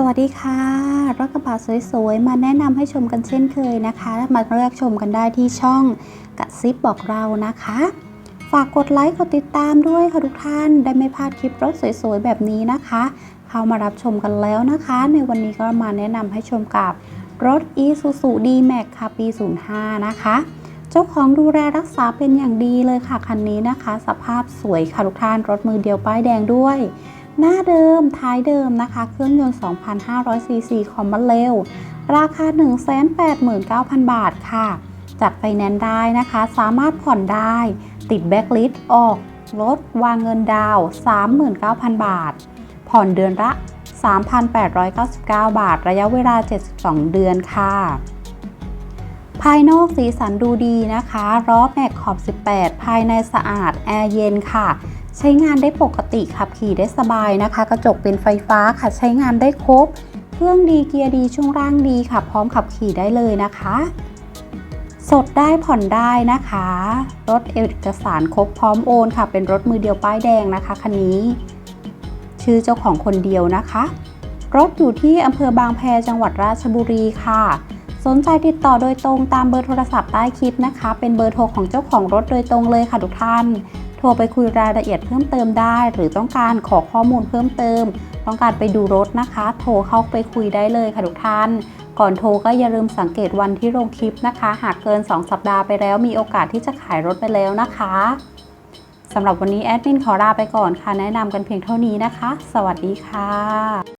สวัสดีค่ะรถกระบะสวยๆ มาแนะนำให้ชมกันเช่นเคยนะคะ มาเลือกชมกันได้ที่ช่องกระซิบบอกเรานะคะ ฝากกดไลค์กดติดตามด้วยค่ะทุกท่านได้ไม่พลาดคลิปรถสวยๆ แบบนี้นะคะ เข้ามารับชมกันแล้วนะคะ ในวันนี้ก็มาแนะนำให้ชมกับรถ Isuzu D-Max ค่ะปี 05 นะคะ เจ้าของดูแลรักษาเป็นอย่างดีเลยค่ะคันนี้นะคะ สภาพสวยค่ะทุกท่านรถมือเดียวป้ายแดงด้วย หน้าเดิมท้ายเดิมนะคะ เครื่องยนต์ 2,500ซีซีคอมบันเร็วราคา 189,000 บาทค่ะ จัดไฟแนนซ์ได้นะคะ สามารถผ่อนได้ ติดแบ็กลิสออกรถวางเงินดาว 39,000 บาท ผ่อนเดือนละ 3,899 บาท ระยะเวลา 72 เดือนค่ะ ภายนอกสีสันดูดีนะคะ ล้อแม็กขอบ 18 ภายในสะอาด แอร์เย็นค่ะ ใช้งานได้ปกติขับขี่ได้สบายนะคะ กระจกเป็นไฟฟ้าค่ะใช้งานได้ครบ เครื่องดีเกียร์ดีช่วงล่างดีค่ะ พร้อมขับขี่ได้เลยนะคะ สดได้ผ่อนได้นะคะ รถเอกสารครบพร้อมโอนค่ะ เป็นรถมือเดียวป้ายแดงนะคะคันนี้ ชื่อเจ้าของคนเดียวนะคะ รถอยู่ที่อำเภอบางแพจังหวัดราชบุรีค่ะสนใจติดต่อโดยตรงตามเบอร์โทรศัพท์ใต้คลิปนะคะ เป็นเบอร์โทรของเจ้าของรถโดยตรงเลยค่ะทุกท่าน โทรไปคุยรายละเอียดเพิ่มเติมได้ หรือต้องการขอข้อมูลเพิ่มเติม ต้องการไปดูรถนะคะ โทรเข้าไปคุยได้เลยค่ะทุกท่าน ก่อนโทรก็อย่าลืมสังเกตวันที่ลงคลิปนะคะ หากเกิน 2 สัปดาห์ไปแล้วมีโอกาสที่จะขายรถไปแล้วนะคะสำหรับวันนี้แอดมินขอลาไปก่อนค่ะ แนะนำกันเพียงเท่านี้นะคะ สวัสดีค่ะ